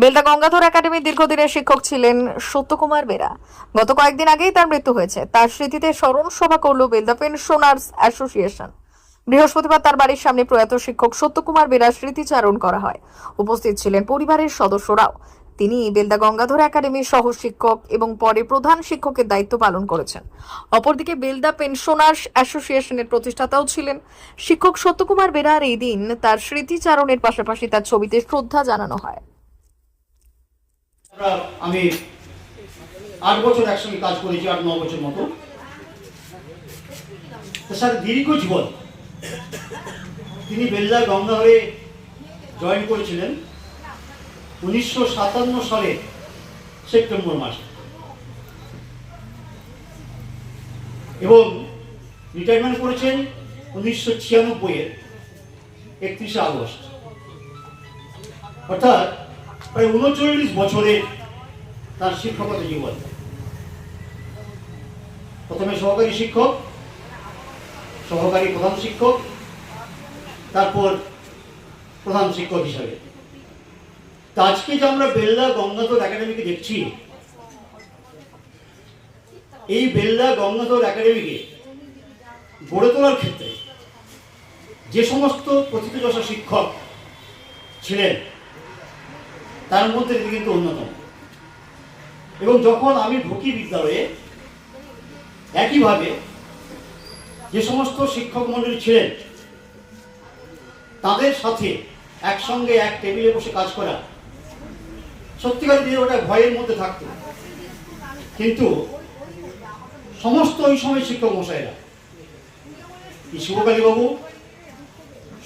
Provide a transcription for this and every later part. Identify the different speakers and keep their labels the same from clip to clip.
Speaker 1: বেলদা গঙ্গাধর একাডেমির দীর্ঘদিনের শিক্ষক ছিলেন সত্যকুমার বেরা। গত কয়েকদিন আগেই তার মৃত্যু হয়েছে। তার স্মৃতিতে স্মরণ সভা করল বেলদা পেনশনার্স অ্যাসোসিয়েশন। বৃহস্পতিবার তার বাড়ির সামনে প্রয়াত শিক্ষক সত্যকুমার বেরার স্মৃতিচারণ করা হয়। উপস্থিত ছিলেন পরিবারের সদস্যরাও। তিনি বেলদা গঙ্গাধর একাডেমির সহ শিক্ষক এবং পরে প্রধান শিক্ষকের দায়িত্ব পালন করেছেন। অপরদিকে বেলদা পেনশনার্স অ্যাসোসিয়েশনের প্রতিষ্ঠাতাও ছিলেন। শিক্ষক সত্যকুমার বেরার এই দিন তার স্মৃতিচারণের পাশাপাশি তার ছবিতে শ্রদ্ধা জানানো হয়।
Speaker 2: আমি আট বছর একসঙ্গে কাজ করেছি, আট, ন বছর মতো। সাথে দীর্ঘ জীবন তিনি বেলদা গঙ্গাহরে জয়েন করেছিলেন উনিশশো সাতান্ন সালে, সেপ্টেম্বর মাসে। এবং রিটায়ারমেন্ট করেছেন উনিশশো ছিয়ানব্বইয়ের একত্রিশে আগস্ট। অর্থাৎ প্রায় উনচল্লিশ বছরের তার শিক্ষকতা জীবন প্রথমে সহকারী শিক্ষক, সহকারী প্রধান শিক্ষক, তারপর প্রধান শিক্ষক হিসাবে। তা আজকে যে আমরা বেল্লা গঙ্গাধর একাডেমিকে দেখছি, এই বেল্লা গঙ্গাধর একাডেমিকে গড়ে তোলার ক্ষেত্রে যে সমস্ত প্রথিতযশা শিক্ষক ছিলেন তার মধ্যে তিনি কিন্তু অন্যতম। এবং যখন আমি ঢুকি বিদ্যালয়ে, একইভাবে যে সমস্ত শিক্ষক মণ্ডলী ছিলেন, তাদের সাথে একসঙ্গে এক টেবিলে বসে কাজ করা সত্যিকার দিয়ে ওটা ভয়ের মধ্যে থাকতো। কিন্তু সমস্ত ওই সময় শিক্ষক মশাইরা শিবকালী বাবু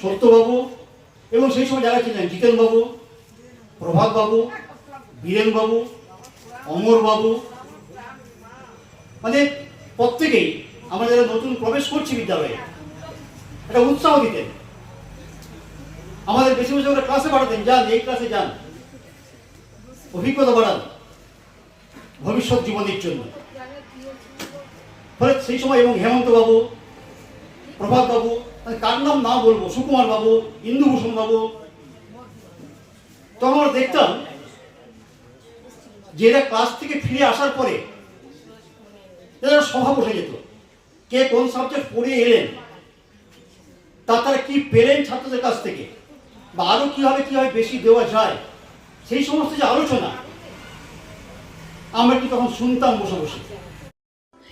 Speaker 2: সত্যবাবু, এবং সেই সময় যারা ছিলেন জিতেন বাবু প্রভাত বাবু বীরেন বাবু অমর বাবু মানে প্রত্যেকেই আমরা যারা নতুন প্রবেশ করছি বিদ্যালয়ে। একটা উৎসাহ দিতেন। আমাদের বেশি বেশি করে ক্লাসে পাঠাতেন, যান, এই ক্লাসে যান। অভিজ্ঞতা বাড়ান ভবিষ্যৎ জীবনের জন্য। ফলে সেই সময় এবং হেমন্ত বাবু প্রভাত বাবু কার নাম না বলব সুকুমার বাবু ইন্দুভূষণ বাবু তখন আমরা দেখতাম যে এরা ক্লাস থেকে ফিরে আসার পরে এরা সভা বসে যেত। কে কোন সাবজেক্ট পড়ে এলেন, তা তারা কি পেলেন ছাত্রদের কাছ থেকে, বা আরও কীভাবে কীভাবে বেশি দেওয়া যায়, সেই সমস্ত যে আলোচনা আমরা কি তখন শুনতাম বসে বসে।